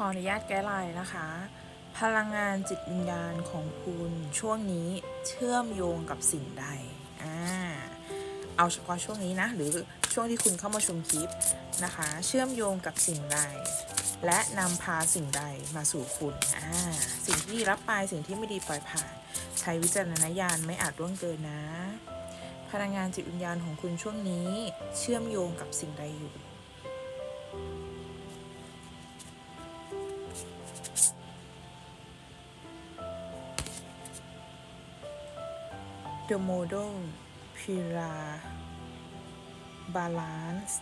ขออนุญาตแก้ไลน์นะคะ พลังงานจิตวิญญาณของคุณช่วงนี้เชื่อมโยงกับสิ่งใดอ่าเอาเฉพาะช่วงนี้นะ หรือช่วงที่คุณเข้ามาชมคลิปนะคะ เชื่อมโยงกับสิ่งใด และนำพาสิ่งใดมาสู่คุณอ่าสิ่งที่ดีรับไปสิ่งที่ไม่ดีปล่อยผ่าน ใช้วิจารณญาณไม่อาจล่วงเกินนะ พลังงานจิตวิญญาณของคุณช่วงนี้ เชื่อมโยงกับสิ่งใดอยู่ The Model Pira Balance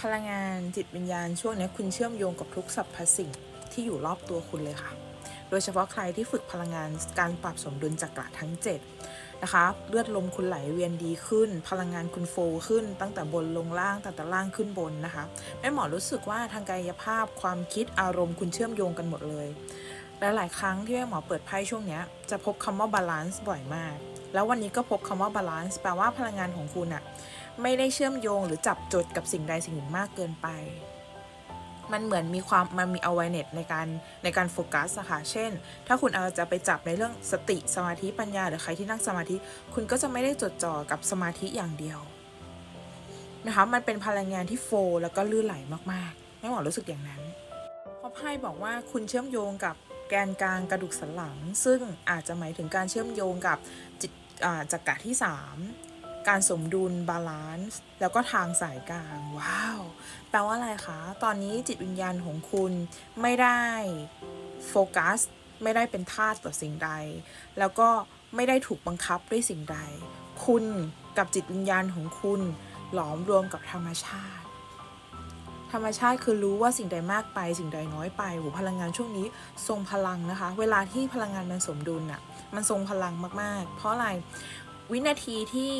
พลังงานจิตวิญญาณช่วงนี้คุณเชื่อมโยงกับทุกสรรพสิ่งที่อยู่รอบตัวคุณเลยค่ะ โดยเฉพาะใครที่ฝึกพลังงานการปรับสมดุลจักระทั้ง 7 นะคะ เลือดลมคุณไหลเวียนดีขึ้น พลังงานคุณโฟล์ขึ้น ตั้งแต่บนลงล่างตั้งแต่ล่างขึ้นบนนะคะแม่หมอรู้สึกว่าทางกายภาพความคิดอารมณ์คุณเชื่อมโยงกันหมดเลย และหลายครั้งที่แม่หมอเปิดไพ่ช่วงนี้จะพบคำว่าบาลานซ์บ่อยมาก แล้ววันนี้ก็พบคำว่าบาลานซ์แปลว่าพลังงานของคุณอะไม่ได้เชื่อมโยงหรือจับจดกับสิ่งใดสิ่งหนึ่งมากเกินไป มันเหมือนมีความมันมี awareness ในการในการโฟกัสอะค่ะ เช่น ถ้าคุณเอาจะไปจับในเรื่องสติสมาธิปัญญา หรือใครที่นั่งสมาธิ คุณก็จะไม่ได้จดจ่อกับสมาธิอย่างเดียวนะคะ มันเป็นพลังงานที่โฟแล้วก็ลื่นไหลมากๆแม่หมอรู้สึกอย่างนั้น เพราะไพ่บอกว่าคุณเชื่อมโยงกับ แกนกลางกระดูกสันหลัง ซึ่งอาจจะหมายถึงการเชื่อมโยงกับจิตอาจักระที่ 3 การสมดุลบาลานซ์แล้วก็ทางสายกลาง ว้าว แปลว่าอะไรคะ ตอนนี้จิตวิญญาณของคุณไม่ได้โฟกัส ไม่ได้เป็นทาสต่อสิ่งใด แล้วก็ไม่ได้ถูกบังคับด้วยสิ่งใด คุณกับจิตวิญญาณของคุณหลอมรวมกับธรรมชาติ ธรรมชาติคือรู้ว่าสิ่งใดมากไปสิ่งใดน้อยไปโหพลังงานช่วงนี้ ทรงพลังนะคะ เวลาที่พลังงานมันสมดุลน่ะมันทรงพลังมากๆ เพราะอะไรวินาทีที่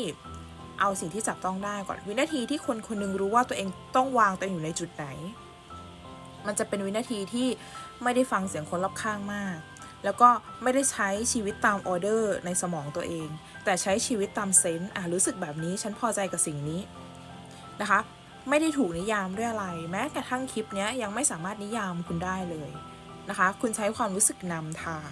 เอาสิ่งที่จับต้องได้ก่อนวินาทีที่คนคนหนึงรู้ว่าตัวเองต้องวางตัวองอยู่ในจุดไหน มันจะเป็นวินาทีที่ไม่ได้ฟังเสียงคนรอบข้างมาก แล้วก็ไม่ได้ใช้ชีวิตตามออเดอร์ในสมองตัวเอง แต่ใช้ชีวิตตามเซนส์อะรู้สึกแบบนี้ฉันพอใจกับสิ่งนี้นะคะ ไม่ได้ถูกนิยามด้วยอะไร แม้กระทั่งคลิปนี้ยังไม่สามารถนิยามคุณได้เลยนะคะ คุณใช้ความรู้สึกนำทาง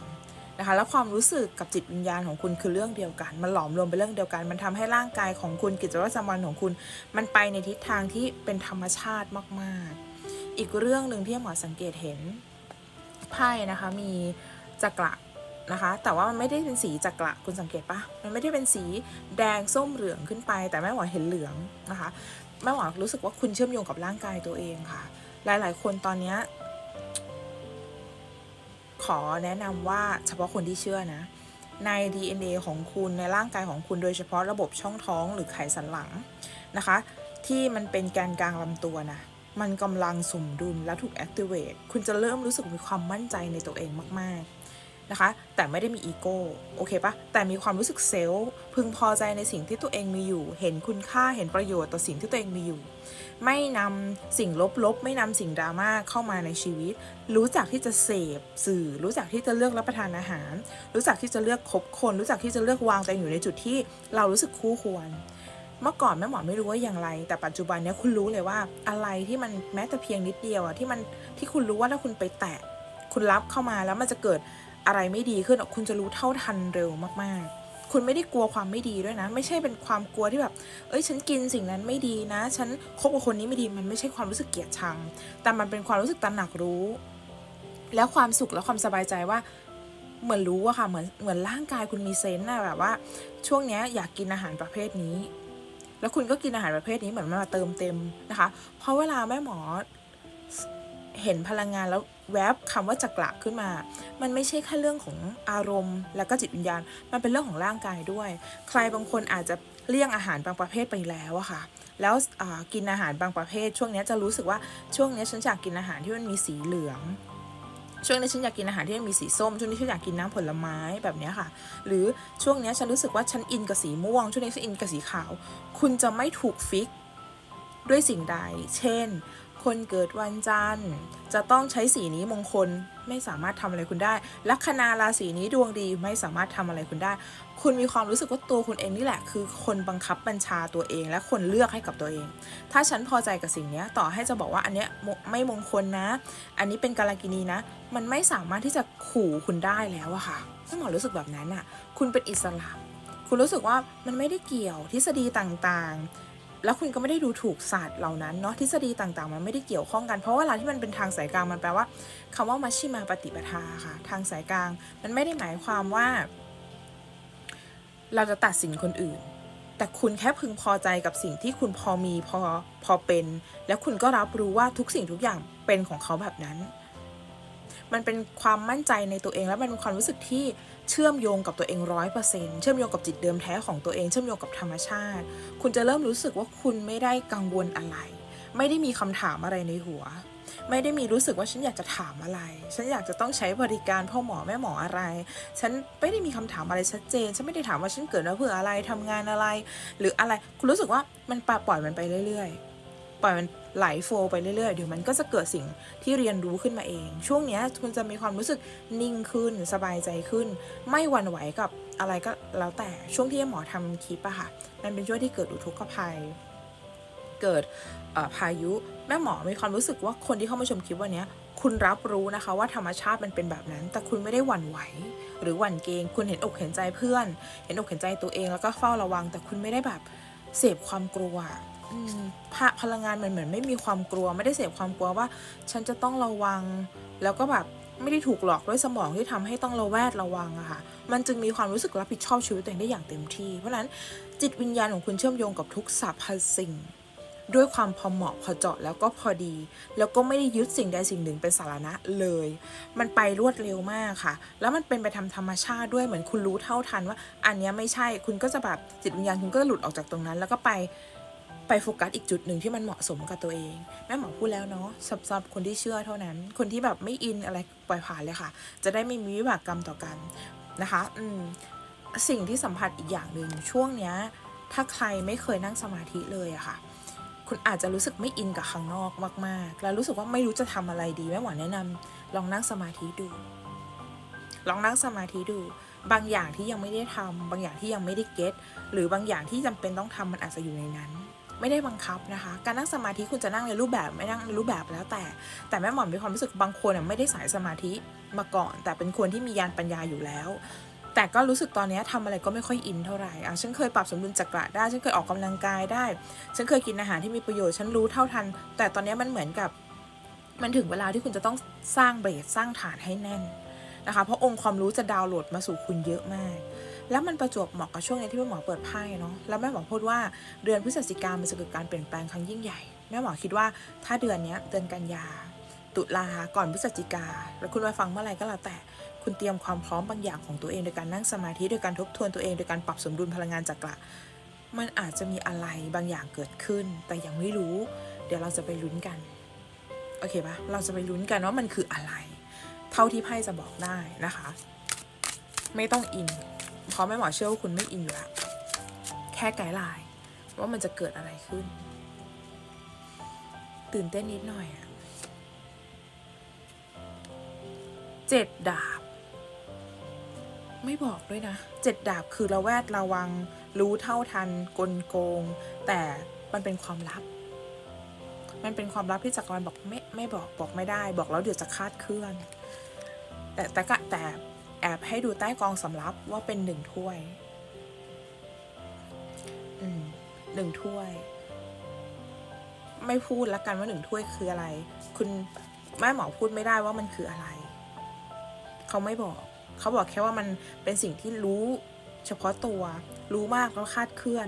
นะคะแล้วความรู้สึกกับจิตวิญญาณของคุณคือเรื่องเดียวกัน มันหลอมรวมเป็นเรื่องเดียวกัน มันทำให้ร่างกายของคุณกิจวัตรประจำวันของคุณ มันไปในทิศทางที่เป็นธรรมชาติมากๆ อีกเรื่องหนึ่งที่หมอสังเกตเห็นไพ่นะคะมีจักระนะคะ แต่ว่ามันไม่ได้เป็นสีจักระคุณสังเกตปะมันไม่ได้เป็นสีแดงส้มเหลืองขึ้นไป แต่แม่หมอเห็นเหลืองนะคะ แม่หมอรู้สึกว่าคุณเชื่อมโยงกับร่างกายตัวเองค่ะ หลาย ๆ คนตอนเนี้ยขอแนะนำว่าเฉพาะคนที่เชื่อนะ ใน DNA ของคุณในร่างกายของคุณโดยเฉพาะระบบช่องท้องหรือไขสันหลังนะคะ ที่มันเป็นแกนกลางลำตัวนะมันกำลังสมดุลและถูก activate คุณจะเริ่มรู้สึกมีความมั่นใจในตัวเองมาก ๆ นะคะ แต่ไม่ได้มีอีโก้โอเคปะแต่มีความรู้สึกเซลล์พึงพอใจในสิ่งที่ตัวเองมีอยู่ เห็นคุณค่าเห็นประโยชน์ต่อสิ่งที่ตัวเองมีอยู่ ไม่นำสิ่งลบๆ ไม่นำสิ่งดราม่าเข้ามาในชีวิต รู้จักที่จะเสพสื่อ รู้จักที่จะเลือกรับประทานอาหาร รู้จักที่จะเลือกคบคน รู้จักที่จะเลือกวางตัวเองอยู่ในจุดที่เรารู้สึกคู่ควรเมื่อก่อนแม่หมอไม่รู้ว่าอย่างไร แต่ปัจจุบันเนี้ยคุณรู้เลยว่าอะไรที่มันแม้แต่เพียงนิดเดียวอะที่มันที่คุณรู้ว่าถ้าคุณไปแตะ คุณรับเข้ามาแล้วมันจะเกิด อะไรไม่ดีขึ้นคุณจะรู้เท่าทันเร็วมากๆคุณไม่ได้กลัวความไม่ดีด้วยนะ ไม่ใช่เป็นความกลัวที่แบบ เอ้ย ฉันกินสิ่งนั้นไม่ดีนะ ฉันคบกับคนนี้ไม่ดี มันไม่ใช่ความรู้สึกเกลียดชัง แต่มันเป็นความรู้สึกตระหนักรู้ แล้วความสุขและความสบายใจว่า เหมือนรู้อะค่ะ เหมือนเหมือนร่างกายคุณมีเซนส์อะแบบว่า ช่วงเนี้ยอยากกินอาหารประเภทนี้ แล้วคุณก็กินอาหารประเภทนี้เหมือนมันมาเติมเต็มนะคะ เพราะเวลาแม่หมอเห็นพลังงานแล้ว แวบคำว่าจักระขึ้นมา มันไม่ใช่แค่เรื่องของอารมณ์ แล้วก็จิตวิญญาณ มันเป็นเรื่องของร่างกายด้วย ใครบางคนอาจจะเลี่ยงอาหารบางประเภทไปแล้วอะค่ะ แล้วกินอาหารบางประเภท ช่วงนี้จะรู้สึกว่าช่วงนี้ฉันอยากกินอาหารที่มันมีสีเหลืองช่วงนี้ฉันอยากกินอาหารที่มันมีสีส้ม ช่วงนี้ฉันอยากกินน้ำผลไม้แบบนี้ค่ะ หรือช่วงนี้ฉันรู้สึกว่าฉันอินกับสีม่วง ช่วงนี้ฉันอินกับสีขาว คุณจะไม่ถูกฟิกด้วยสิ่งใด เช่น คนเกิดวันจันทร์ จะต้องใช้สีนี้มงคลไม่สามารถทำอะไรคุณได้ ลัคนาราศีนี้ดวงดีไม่สามารถทำอะไรคุณได้ คุณมีความรู้สึกว่าตัวคุณเองนี่แหละ คือคนบังคับบัญชาตัวเอง และคนเลือกให้กับตัวเอง ถ้าฉันพอใจกับสิ่งนี้ต่อให้จะบอกว่าอันเนี้ยไม่มงคลนะ อันนี้เป็นกาลกินีนะ มันไม่สามารถที่จะขู่คุณได้แล้วอะค่ะถ้าหมอรู้สึกแบบนั้นอะคุณเป็นอิสระ คุณรู้สึกว่ามันไม่ได้เกี่ยวทฤษฎีต่างๆ แล้วคุณก็ไม่ได้ดูถูกศาสตร์เหล่านั้นเนาะทฤษฎีต่างๆ มันไม่ได้เกี่ยวข้องกัน เพราะว่าเวลาที่มันเป็นทางสายกลางมันแปลว่าคำว่ามัชชิมาปฏิปทาค่ะ ทางสายกลาง มันไม่ได้หมายความว่า เราจะตัดสินคนอื่น แต่คุณแค่พึงพอใจกับสิ่งที่คุณพอมีพอพอเป็น แล้วคุณก็รับรู้ว่าทุกสิ่งทุกอย่างเป็นของเขาแบบนั้น มันเป็นความมั่นใจในตัวเอง และมันเป็นความรู้สึกที่เชื่อมโยงกับตัวเองร้อยเปอร์เซ็นต์เชื่อมโยงกับจิตเดิมแท้ของตัวเองเชื่อมโยงกับธรรมชาติ คุณจะเริ่มรู้สึกว่าคุณไม่ได้กังวลอะไร ไม่ได้มีคำถามอะไรในหัว ไม่ได้มีรู้สึกว่าฉันอยากจะถามอะไร ฉันอยากจะต้องใช้บริการพ่อหมอแม่หมออะไร ฉันไม่ได้มีคำถามอะไรชัดเจน ฉันไม่ได้ถามว่าฉันเกิดมาเพื่ออะไรทำงานอะไร หรืออะไร คุณรู้สึกว่ามันปล่อยปล่อยมันไปเรื่อยๆ ปล่อยมันไหลโฟลไปเรื่อยๆ เดี๋ยวมันก็จะเกิดสิ่งที่เรียนรู้ขึ้นมาเอง ช่วงนี้คุณจะมีความรู้สึกนิ่งขึ้นสบายใจขึ้น ไม่หวั่นไหวกับอะไรก็แล้วแต่ช่วงที่หมอทำคลิปอะค่ะ มันเป็นช่วงที่เกิดอุทกภัย เกิดพายุแม่หมอมีความรู้สึกว่าคนที่เข้ามาชมคลิปวันนี้คุณรับรู้นะคะว่าธรรมชาติมันเป็นแบบนั้น แต่คุณไม่ได้หวั่นไหว หรือหวั่นเกรงคุณเห็นอกเห็นใจเพื่อน เห็นอกเห็นใจตัวเองแล้วก็เฝ้าระวัง แต่คุณไม่ได้แบบเสพความกลัว พพลังงานมันเหมือนไม่มีความกลัว ไม่ได้เสพความกลัวว่า ฉันจะต้องระวัง แล้วก็แบบไม่ได้ถูกหลอกด้วยสมองที่ทำให้ต้องระแวดระวังอะค่ะ มันจึงมีความรู้สึกรับผิดชอบชีวิตตัวเองได้อย่างเต็มที่ เพราะฉะนั้นจิตวิญญาณของคุณเชื่อมโยงกับทุกสรรพสิ่ง ด้วยความพอเหมาะพอเจาะแล้วก็พอดี แล้วก็ไม่ได้ยึดสิ่งใดสิ่งหนึ่งเป็นสาระเลย มันไปรวดเร็วมากค่ะ แล้วมันเป็นไปทำธรรมชาติด้วยเหมือนคุณรู้เท่าทันว่า อันนี้ไม่ใช่คุณก็จะแบบจิตวิญญาณคุณก็หลุดออกจากตรงนั้น แล้วก็ไป ไปโฟกัสอีกจุดหนึ่งที่มันเหมาะสมกับตัวเอง แม่หมอพูดแล้วเนาะสำหรับคนที่เชื่อเท่านั้น คนที่แบบไม่อินอะไรปล่อยผ่านเลยค่ะ จะได้ไม่มีวิบากกรรมต่อกันนะคะ อืมสิ่งที่สัมผัสอีกอย่างหนึ่งช่วงเนี้ย ถ้าใครไม่เคยนั่งสมาธิเลยอะค่ะ คุณอาจจะรู้สึกไม่อินกับข้างนอกมาก ๆ แล้วรู้สึกว่าไม่รู้จะทำอะไรดีแม่หมอแนะนำลองนั่งสมาธิดู ลองนั่งสมาธิดูบางอย่างที่ยังไม่ได้ทำบางอย่างที่ยังไม่ได้เก็ตหรือบางอย่างที่จำเป็นต้องทำมันอาจจะอยู่ในนั้น ไม่ได้บังคับนะคะ การนั่งสมาธิคุณจะนั่งในรูปแบบไม่นั่งในรูปแบบแล้วแต่ แต่แม่หมอนมีความรู้สึกบางคนอะไม่ได้สายสมาธิมาก่อน แต่เป็นคนที่มียานปัญญาอยู่แล้วแต่ก็รู้สึกตอนนี้ยทำอะไรก็ไม่ค่อยอินเท่าไหร่อะฉันเคยปรับสมดุลจักระได้ ฉันเคยออกกำลังกายได้ ฉันเคยกินอาหารที่มีประโยชน์ ฉันรู้เท่าทัน แต่ตอนนี้มันเหมือนกับ มันถึงเวลาที่คุณจะต้องสร้างเบรสสร้างฐานให้แน่นนะคะ เพราะองค์ความรู้จะดาวน์โหลดมาสู่คุณเยอะมาก แล้วมันประจวบเหมาะกับช่วงนี้ที่แม่หมอเปิดไพ่เนาะแล้วแม่หมอพูดว่าเดือนพฤศจิกามันจะเกิดการเปลี่ยนแปลงครั้งยิ่งใหญ่แม่หมอคิดว่าถ้าเดือนนี้เดือนกันยา ตุลาก่อนพฤศจิกา แล้วคุณมาฟังเมื่อไหร่ก็แล้วแต่คุณเตรียมความพร้อมบางอย่างของตัวเองโดยการนั่งสมาธิโดยการทบทวนตัวเองโดยการปรับสมดุลพลังงานจักระมันอาจจะมีอะไรบางอย่างเกิดขึ้น แต่ยังไม่รู้ เดี๋ยวเราจะไปลุ้นกันโอเคปะเราจะไปลุ้นกันว่ามันคืออะไร เท่าที่ไพ่จะบอกได้นะคะ ไม่ต้องอิน เพราะแม่หมอเชื่อว่าคุณไม่อินอยู่แล้วแค่ไกด์ไลน์ว่ามันจะเกิดอะไรขึ้น ตื่นเต้นนิดหน่อยอะเจ็ดดาบ ไม่บอกด้วยนะเจ็ดดาบคือระแวดระวัง รู้เท่าทัน กลโกง แต่มันเป็นความลับ มันเป็นความลับที่จักรวาลบอกไม่ไม่บอกบอกไม่ได้ บอกแล้วเดี๋ยวจะคาดเคลื่อน แต่แต่ก็แต่ แอบให้ดูใต้กองสำรับว่าเป็นหนึ่งถ้วยอืมหนึ่งถ้วย ไม่พูดละกันว่าหนึ่งถ้วยคืออะไร คุณแม่หมอพูดไม่ได้ว่ามันคืออะไร เขาไม่บอก เขาบอกแค่ว่ามันเป็นสิ่งที่รู้เฉพาะตัว รู้มากแล้วคาดเคลื่อน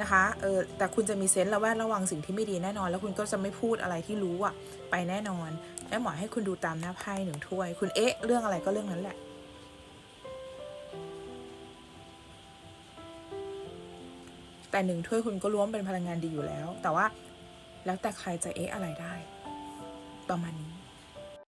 นะคะ เออ แต่คุณจะมีเซนส์ระแวดระวังสิ่งที่ไม่ดีแน่นอน แล้วคุณก็จะไม่พูดอะไรที่รู้อะไปแน่นอนแม่หมอให้คุณดูตามหน้าไพ่หนึ่งถ้วย คุณเอ๊ะ เรื่องอะไรก็เรื่องนั้นแหละ แต่หนึ่งถ้วยคุณก็รู้ว่าเป็นพลังงานดีอยู่แล้ว แต่ว่าแล้วแต่ใครจะเอ๊ะอะไรได้ ประมาณนี้